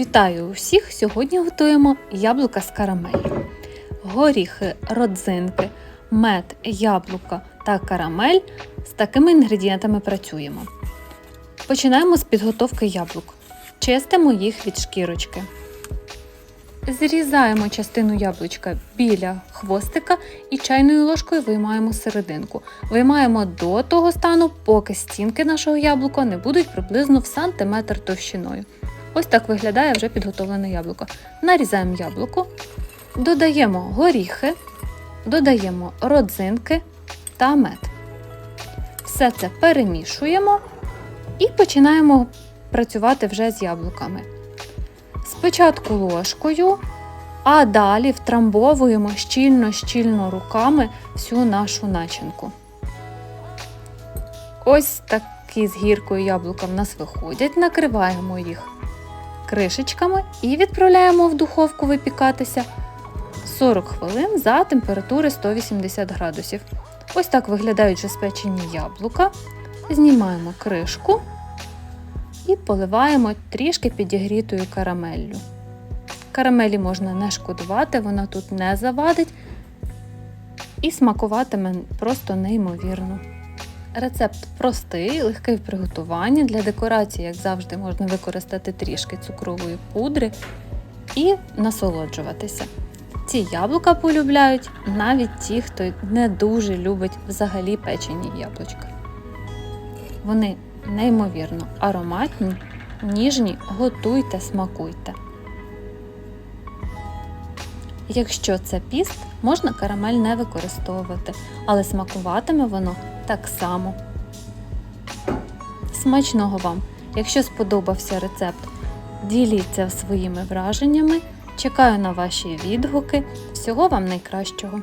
Вітаю усіх! Сьогодні готуємо яблука з карамеллю. Горіхи, родзинки, мед, яблука та карамель з такими інгредієнтами працюємо. Починаємо з підготовки яблук. Чистимо їх від шкірочки. Зрізаємо частину яблучка біля хвостика і чайною ложкою виймаємо серединку. Виймаємо до того стану, поки стінки нашого яблука не будуть приблизно в сантиметр товщиною. Ось так виглядає вже підготовлене яблуко. Нарізаємо яблуко, додаємо горіхи, додаємо родзинки та мед. Все це перемішуємо і починаємо працювати вже з яблуками. Спочатку ложкою, а далі втрамбовуємо щільно-щільно руками всю нашу начинку. Ось такі з гіркою яблука в нас виходять, накриваємо їх кришечками і відправляємо в духовку випікатися 40 хвилин за температури 180 градусів. Ось так виглядають вже яблука. Знімаємо кришку і поливаємо трішки підігрітою карамеллю. Карамелі можна не шкодувати, вона тут не завадить і смакуватиме просто неймовірно. Рецепт простий, легкий в приготуванні. Для декорації, як завжди, можна використати трішки цукрової пудри і насолоджуватися. Ці яблука полюбляють навіть ті, хто не дуже любить взагалі печені яблучка. Вони неймовірно ароматні, ніжні, готуйте, смакуйте. Якщо це піст, можна карамель не використовувати, але смакуватиме воно так само. Смачного вам! Якщо сподобався рецепт, діліться своїми враженнями. Чекаю на ваші відгуки. Всього вам найкращого!